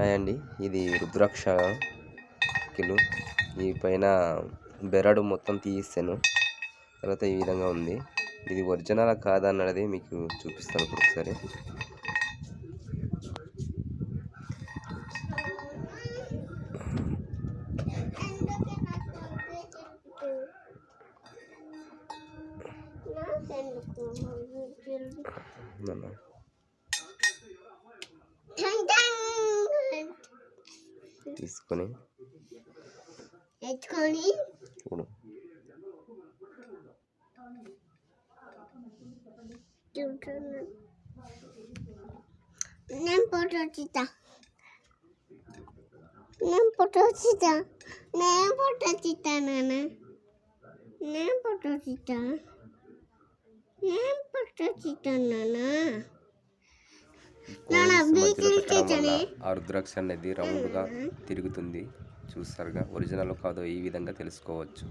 అండి ఇది రుద్రాక్ష కిలో. ఈ పైన బెరడు మొత్తం తీయిస్తాను తర్వాత ఈ విధంగా ఉంది. ఇది ఒరిజినల్ కాదా అన్నది మీకు చూపిస్తాను ఇప్పుడు ఒకసారి. తీసుకొని ఎత్తుకొని ఇప్పుడు చూస్తున్నాను నేను ఫోటో తీస్తా నేను ఫోటో తీస్తా నేను ఫోటో తీస్తా నాన్న నేను ఫోటో తీస్తా నేను ఫోటో తీస్తా నాన్న నాన్న కోన్స్ మధ్యలో బీచ్ పెట్టడం వల్ల ఆ రుద్రాక్ష అనేది రౌండ్గా తిరుగుతుంది. చూస్తారుగా. ఒరిజినల్ కాదో ఈ విధంగా తెలుసుకోవచ్చు.